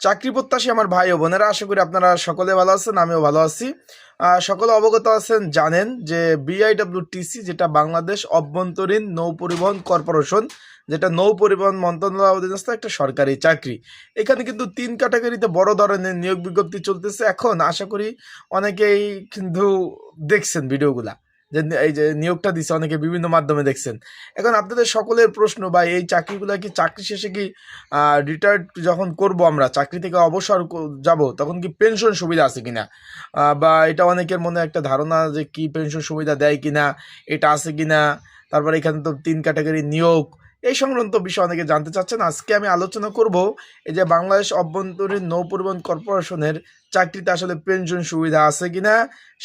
চাকরি প্রত্যাশী আমার ভাই ও বোনেরা, আশা করি আপনারা সকলে ভালো আছেন, আমিও ভালো আছি। সকলে অবগত আছেন, জানেন যে বিআইডব্লিউটিসি যেটা বাংলাদেশ অভ্যন্তরীণ নৌ পরিবহন কর্পোরেশন, যেটা নৌ পরিবহন মন্ত্রণালয় অধীনস্থ একটা সরকারি চাকরি। এখানে কিন্তু তিন ক্যাটাগরিতে বড় ধরনের নিয়োগ বিজ্ঞপ্তি চলতেছে। এখন আশা করি অনেকেই কিন্তু দেখছেন ভিডিওগুলা। যে এই যে নিয়োগটা দিচ্ছে অনেকে বিভিন্ন মাধ্যমে দেখছেন। এখন আপনাদের সকলের প্রশ্ন বা এই চাকরিগুলো কি চাকরি শেষে কি রিটায়ার্ড যখন করব আমরা, চাকরি থেকে অবসর যাব, তখন কি পেনশন সুবিধা আছে কিনা? বা এটা অনেকের মনে একটা ধারণা যে কি পেনশন সুবিধা দেয় কিনা, এটা আছে কিনা? তারপরে এখানে তো তিন ক্যাটাগরি নিয়োগ। এই সংক্রান্ত বিষয় অনেকে জানতে চাচ্ছেন। আজকে আমি আলোচনা করব এই যে বাংলাদেশ অভ্যন্তরীণ নৌ পরিবহন কর্পোরেশনের চাকরিতে আসলে পেনশন সুবিধা আছে কিনা,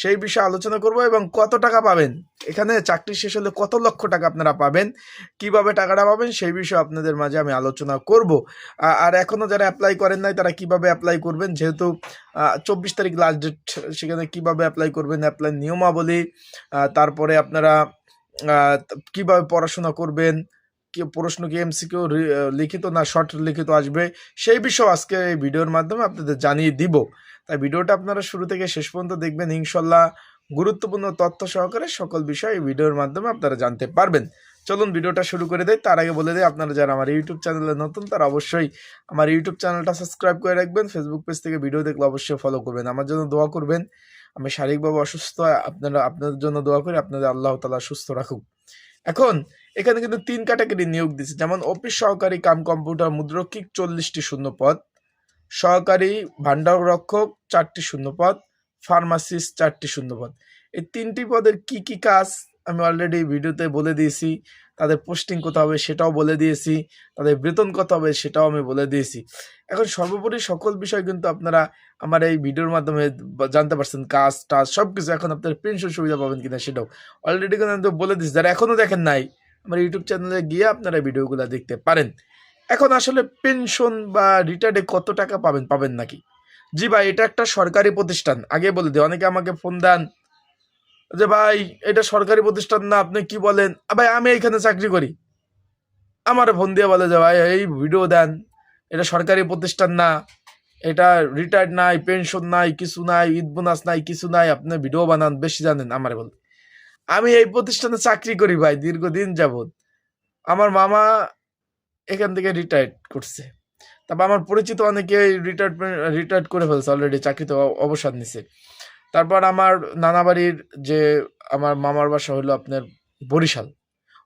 সেই বিষয়ে আলোচনা করব এবং কত টাকা পাবেন? এখানে চাকরি শেষ হলে কত লক্ষ টাকা আপনারা পাবেন? কীভাবে টাকাটা পাবেন? সেই বিষয়ে আপনাদের মাঝে আমি আলোচনা করব। আর এখনও যারা অ্যাপ্লাই করেন নাই, তারা কীভাবে অ্যাপ্লাই করবেন? যেহেতু চব্বিশ তারিখ লাস্ট ডেট সেখানে কীভাবে অ্যাপ্লাই করবেন? অ্যাপ্লাই নিয়মাবলী তারপরে আপনারা কীভাবে পড়াশোনা করবেন? প্রশ্ন কি এমসিকিউ লিখিত না শর্ট লিখিত আসবে? সেই বিষয় আজকে এই ভিডিওর মাধ্যমে আপনাদের জানিয়ে দিব। তাই ভিডিওটা আপনারা শুরু থেকে শেষ পর্যন্ত দেখবেন। ইনশাল্লাহ গুরুত্বপূর্ণ তথ্য সহকারে সকল বিষয় এই ভিডিওর মাধ্যমে আপনারা জানতে পারবেন। চলুন ভিডিওটা শুরু করে দেয় তার আগে বলে দেয় আপনারা যারা আমার ইউটিউব চ্যানেলে নতুন, তারা অবশ্যই আমার ইউটিউব চ্যানেলটা সাবস্ক্রাইব করে রাখবেন। ফেসবুক পেজ থেকে ভিডিও দেখলে অবশ্যই ফলো করবেন। আমার জন্য দোয়া করবেন। আমি শারীরিকভাবে অসুস্থ, আপনারা, আপনাদের জন্য দোয়া করি, আপনাদের আল্লাহ তালা সুস্থ রাখুক। এখন, এখানে কিন্তু তিন ক্যাটাগরি নিয়োগ দিচ্ছে যেমন অফিস সহকারী কাম কম্পিউটার মুদ্রক্ষিক চল্লিশটি শূন্য পদ, সহকারী ভাণ্ডার রক্ষক চারটি শূন্য পদ ফার্মাসিস্ট চারটি শূন্য পদ। এই তিনটি পদের কি কি কাজ? আমি অলরেডি ভিডিওতে বলে দিয়েছি। তাদের পোস্টিং কত হবে সেটাও বলে দিয়েছি, তাদের বেতন কত হবে সেটাও আমি বলে দিয়েছি। এখন সর্বোপরি সকল বিষয় কিন্তু আপনারা আমার এই ভিডিওর মাধ্যমে জানতে পারছেন, কাজ টাজ সব কিছু এখন আপনার পেনশন সুবিধা পাবেন কিনা সেটাও। অলরেডি কিন্তু আমি বলে দিচ্ছি যারা এখনও দেখেন নাই, আমার ইউটিউব চ্যানেলে গিয়ে আপনারা ভিডিওগুলো দেখতে পারেন। এখন আসলে পেনশন বা রিটায়ার্ডে কত টাকা পাবেন পাবেন নাকি? জি ভাই, এটা একটা সরকারি প্রতিষ্ঠান, আগে বলে দিই, অনেকে আমাকে ফোন দেন যে ভাই, এটা সরকারি প্রতিষ্ঠান না, আপনি কি বলেন? ভাই, আমি এখানে চাকরি করি। আমার ফোন দিয়ে বলে যে, ভাই, এই ভিডিও দেন। এটা সরকারি প্রতিষ্ঠান না। এটা রিটায়ার্ড নাই পেনশন নাই, কিছু নাই, ঈদ বোনাস নাই, কিছু নাই। আপনি ভিডিও বানান, বেশি জানেন আমার বল। আমি এই প্রতিষ্ঠানে চাকরি করি, ভাই, দীর্ঘদিন যাবত আমার মামা এখান থেকে রিটায়ার্ড করছে। তারপর আমার পরিচিত অনেকে রিটায়ার্ড রিটায়ার্ড করে ফেলছে অলরেডি চাকরিতে অবসর নিছে। তারপর আমার নানা বাড়ির যে আমার মামার বাসা হলো আপনার বরিশাল,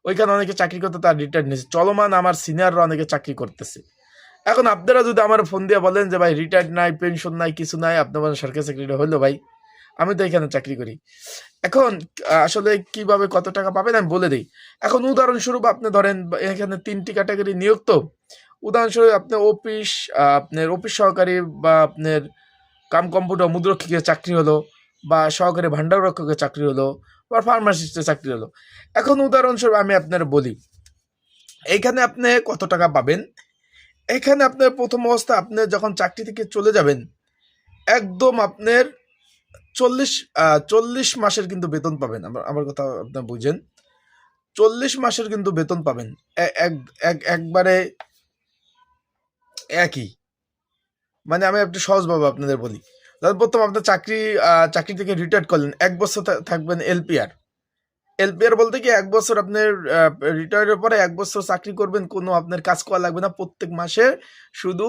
ওইখানে অনেকে চাকরি করতে তার রিটায়ার নিয়েছে। চলমান আমার সিনিয়ররা অনেকে চাকরি করতেছে। এখন আপনারা যদি আমার ফোন দিয়ে বলেন যে, ভাই রিটায়ার্ড নাই পেনশন নাই, কিছু নাই, আপনার সরকারি চাকরিটা হলো, ভাই, আমি তো এখানে চাকরি করি। এখন, আসলে কীভাবে কত টাকা পাবেন আমি বলে দিই। এখন উদাহরণস্বরূপ আপনি ধরেন, এখানে তিনটি ক্যাটাগরি নিয়োগ তো। উদাহরণস্বরূপ আপনি অফিস আপনার অফিস সহকারী বা আপনার কাম কম্পিউটার মুদ্রক্ষিকের চাকরি হলো। বা সহকারী ভাণ্ডার রক্ষকের চাকরি হলো বা ফার্মাসিস্টের চাকরি হলো। এখন উদাহরণস্বরূপ আমি আপনার বলি, এইখানে আপনি কত টাকা পাবেন? এখানে আপনার প্রথম অবস্থা, আপনি যখন চাকরি থেকে চলে যাবেন, একদম আপনার চল্লিশ চল্লিশ মাসের কিন্তু বেতন পাবেন। আমার আমার কথা আপনার বুঝেন। চল্লিশ মাসের কিন্তু বেতন পাবেন। এক এক, একবারে একই। মানে আমি একটু সহজভাবে আপনাদের বলি। প্রথম আপনার চাকরি চাকরি থেকে রিটায়ার করলেন। এক বছর থাকবেন এলপিআর এলপিআর বলতে কি, এক বছর আপনার রিটায়ারের পরে এক বছর চাকরি করবেন, কোনো আপনার কাজ করা লাগবে না। প্রত্যেক মাসে শুধু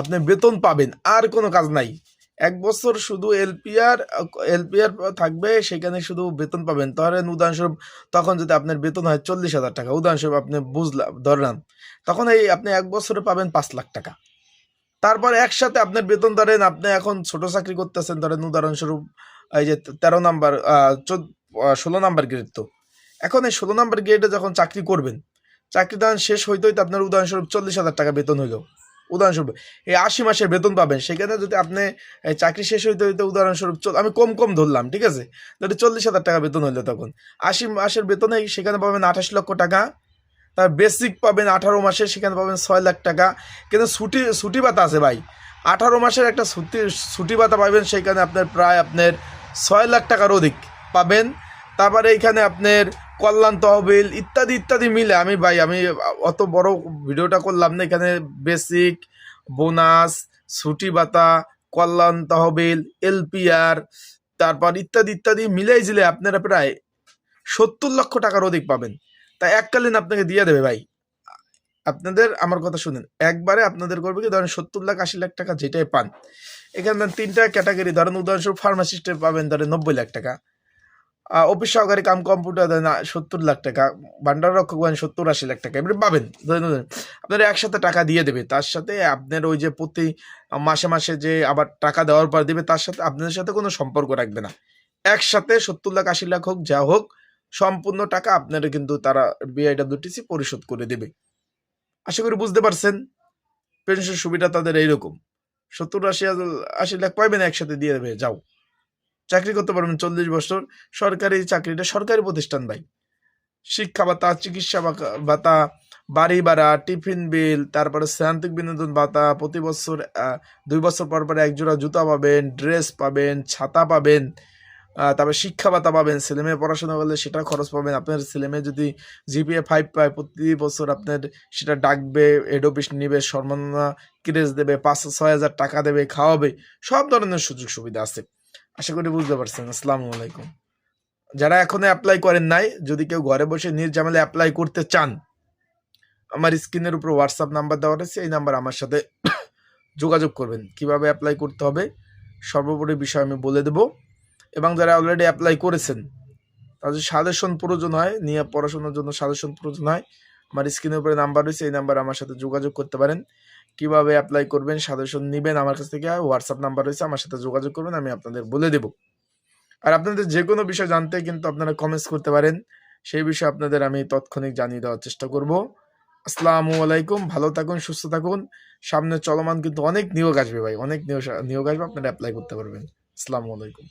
আপনি বেতন পাবেন, আর কোনো কাজ নাই। এক বছর শুধু এলপিআর এলপিআর থাকবে, সেখানে শুধু বেতন পাবেন। ধরেন উদাহরণস্বরূপ, তখন যদি আপনার বেতন হয় চল্লিশ হাজার টাকা, উদাহরণস্বরূপ আপনি বুঝলাম ধরলাম, তখন এই আপনি এক বছরে পাবেন পাঁচ লাখ টাকা। তারপর একসাথে আপনার বেতন ধরেন, আপনি এখন ছোট চাকরি করতেছেন, ধরেন উদাহরণস্বরূপ, এই যে তেরো নাম্বার ষোলো নাম্বার গ্রেড তো। এখন এই ষোলো নাম্বার গ্রেডে যখন চাকরি করবেন, চাকরি তখন শেষ হইতে হইতে আপনার উদাহরণস্বরূপ চল্লিশ হাজার টাকা বেতন হইল। উদাহরণস্বরূপ এই আশি মাসের বেতন পাবেন, সেখানে যদি আপনি চাকরি শেষ হইতে হইতে উদাহরণস্বরূপ আমি কম কম ধরলাম, ঠিক আছে? যদি চল্লিশ হাজার টাকা বেতন হইল তখন। আশি মাসের বেতনে সেখানে পাবেন আঠাশ লক্ষ টাকা বেসিক পাবেন আঠারো মাসে সেখানে পাবেন ছয় লাখ টাকা। কিন্তু ছুটি ছুটি ভাতা আছে ভাই। আঠারো মাসের একটা ছুটি ছুটি ভাতা পাবেন, সেখানে আপনার প্রায় আপনার ছয় লাখ টাকার অধিক পাবেন। তারপরে এইখানে আপনার কল্যাণ তহবিল ইত্যাদি ইত্যাদি মিলে আমি ভাই, আমি অত বড় ভিডিওটা করলাম না। এখানে বেসিক বোনাস ছুটি ভাতা, কল্যাণ তহবিল এলপিআর তারপর ইত্যাদি ইত্যাদি মিলাই জিলে আপনারা প্রায় সত্তর লক্ষ টাকার অধিক পাবেন। তাই এককালীন আপনাকে দিয়ে দেবে ভাই। আপনাদের, আমার কথা শুনেন, একবারে আপনাদের করবে কি, ধরেন সত্তর লাখ, আশি লাখ টাকা যেটাই পান, এখানে ধরেন তিনটা ক্যাটাগরি ধরেন উদাহরণস্বরূপ ফার্মাসিস্টে পাবেন ধরেন নব্বই লাখ টাকা অফিস সহকারী কাম কম্পিউটার দেন সত্তর লাখ টাকা, ভান্ডার রক্ষক পাবেন সত্তর, আশি লাখ টাকা, এবারে পাবেন, ধরেন ধরেন, আপনার একসাথে টাকা দিয়ে দেবে, তার সাথে আপনার ওই যে প্রতি মাসে মাসে যে আবার টাকা দেওয়ার পর দেবে, তার সাথে, আপনাদের সাথে কোনো সম্পর্ক রাখবে না, একসাথে সত্তর লাখ, আশি লাখ হোক, যা হোক সম্পূর্ণ টাকা আপনারা কিন্তু তারা বিআইডব্লিউটিসি পরিশোধ করে দেবে। আশা করি বুঝতে পারছেন? পেনশন সুবিধা তাদের এইরকম। সত্তর আশি আশি লাখ পাইবেন একসাথে দিয়ে দেবে, যাও। চাকরি করতে পারবেন চল্লিশ বছর, সরকারি চাকরিটা সরকারি প্রতিষ্ঠান ভাই। শিক্ষা ভাতা, চিকিৎসা ভাতা, বাড়ি ভাড়া, টিফিন বিল, তারপরে শ্রান্তিক বিনোদন ভাতা, প্রতি বছর দুই বছর পর পর এক জোড়া জুতা পাবেন, ড্রেস পাবেন, ছাতা পাবেন। তারপরে শিক্ষা ভাতা পাবেন ছেলে মেয়ে পড়াশোনা করলে সেটা খরচ পাবেন। আপনার ছেলে মেয়ে যদি জিপিএ ফাইভ পায়, প্রতি বছর আপনার সেটা ডাকবে হেড অফিস নিবে, সম্মাননা ক্রেজ দেবে, পাঁচ ছয় হাজার টাকা দেবে, খাওয়াবে, সব ধরনের সুযোগ সুবিধা আছে। আশা করি বুঝতে পারছেন। আসসালামু আলাইকুম। যারা এখনও অ্যাপ্লাই করেন নাই, যদি কেউ ঘরে বসে নিজ নির্জামেলে অ্যাপ্লাই করতে চান, আমার স্ক্রিনের উপর হোয়াটসঅ্যাপ নাম্বার দেওয়া রয়েছে, এই নাম্বার আমার সাথে যোগাযোগ করবেন। কীভাবে অ্যাপ্লাই করতে হবে, সর্বোপরি বিষয় আমি বলে দেব। এবং যারা অলরেডি অ্যাপ্লাই করেছেন, তাদের সাজেশন প্রয়োজন হয়, নিয়ে পড়াশোনার জন্য সাজেশন প্রয়োজন হয়। আমার স্ক্রিনের উপরে নাম্বার রয়েছে, এই নাম্বার আমার সাথে যোগাযোগ করতে পারেন। কীভাবে অ্যাপ্লাই করবেন সাজেশন নেবেন আমার কাছ থেকে হোয়াটসঅ্যাপ নাম্বার রয়েছে, আমার সাথে যোগাযোগ করবেন, আমি আপনাদের বলে দেব। আর আপনাদের যে কোনো বিষয় জানতে কিন্তু আপনারা কমেন্টস করতে পারেন, সেই বিষয়ে আপনাদের আমি তৎক্ষণিক জানিয়ে দেওয়ার চেষ্টা করব। আসসালামু আলাইকুম, ভালো থাকুন, সুস্থ থাকুন। সামনে চলমান কিন্তু অনেক নিয়োগ আসবে ভাই, অনেক নিয়োগ নিয়োগ আসবে, আপনারা অ্যাপ্লাই করতে পারবেন। আসসালামু আলাইকুম।